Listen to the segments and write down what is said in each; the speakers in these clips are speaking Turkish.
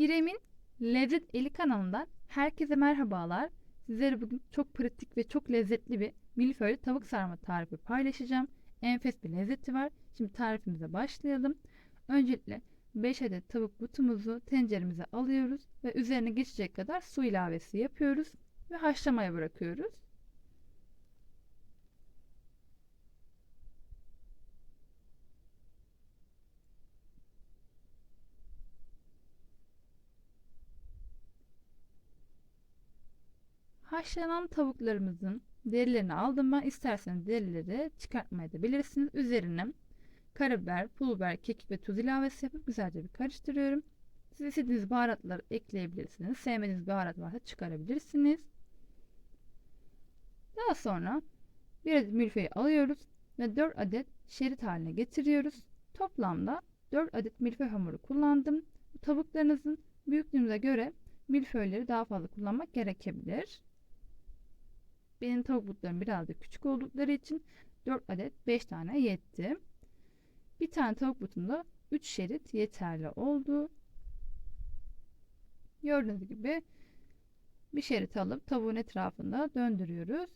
İrem'in Lezzet Eli kanalından herkese merhabalar. Sizlere bugün çok pratik ve çok lezzetli bir milföylü tavuk sarma tarifi paylaşacağım. Enfes bir lezzeti var. Şimdi tarifimize başlayalım. Öncelikle 5 adet tavuk butumuzu tenceremize alıyoruz ve üzerine geçecek kadar su ilavesi yapıyoruz ve haşlamaya bırakıyoruz. Haşlanan tavuklarımızın derilerini aldım ben. İsterseniz derileri çıkartmaya da bilirsiniz. Üzerine karabiber, pul biber, kekik ve tuz ilavesi yapıp güzelce bir karıştırıyorum. Siz istediğiniz baharatları ekleyebilirsiniz. Sevmediğiniz baharat varsa çıkarabilirsiniz. Daha sonra bir adet milföyü alıyoruz ve 4 adet şerit haline getiriyoruz. Toplamda 4 adet milföy hamuru kullandım. Tavuklarınızın büyüklüğünüze göre milföyleri daha fazla kullanmak gerekebilir. Benim tavuk butlarım biraz da küçük oldukları için 4 adet 5 tane yetti. Bir tane tavuk butunda 3 şerit yeterli oldu. Gördüğünüz gibi bir şerit alıp tavuğun etrafında döndürüyoruz.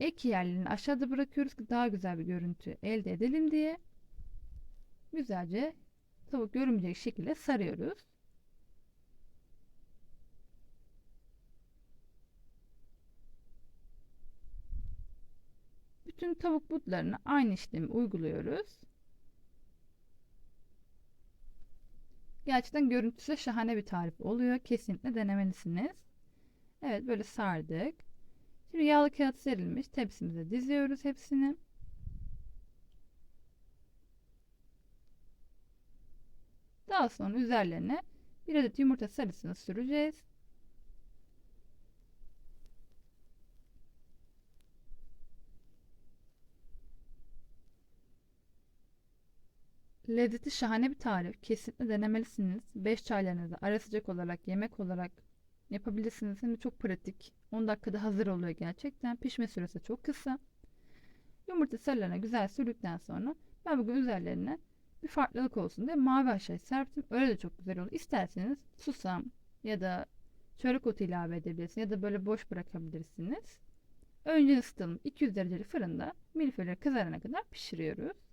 Ek yerlerini aşağıda bırakıyoruz ki daha güzel bir görüntü elde edelim diye. Güzelce tavuk görünmeyecek şekilde sarıyoruz. Bütün tavuk butlarına aynı işlemi uyguluyoruz. Gerçekten görüntüsü şahane bir tarif oluyor. Kesinlikle denemelisiniz. Evet böyle sardık. Şimdi yağlı kağıt serilmiş tepsimize diziyoruz hepsini. Daha sonra üzerlerine bir adet yumurta sarısını süreceğiz. Lezzeti şahane bir tarif. Kesinlikle denemelisiniz. 5 çaylarınızı ara sıcak olarak, yemek olarak yapabilirsiniz. Hem çok pratik. 10 dakikada hazır oluyor gerçekten. Pişme süresi çok kısa. Yumurta sarılarına güzel sürdükten sonra ben bugün üzerlerine bir farklılık olsun diye mavi haşhaş serptim. Öyle de çok güzel olur. İsterseniz susam ya da çörek otu ilave edebilirsiniz ya da böyle boş bırakabilirsiniz. Önce ısıtalım 200 dereceli fırında milföyleri kızarana kadar pişiriyoruz.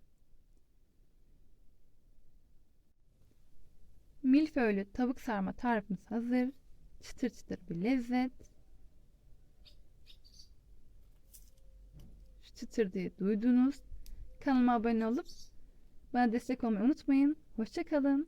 Milföylü tavuk sarma tarifimiz hazır. Çıtır çıtır bir lezzet. Şu çıtırdığı duydunuz. Kanalıma abone olup bana destek olmayı unutmayın. Hoşçakalın.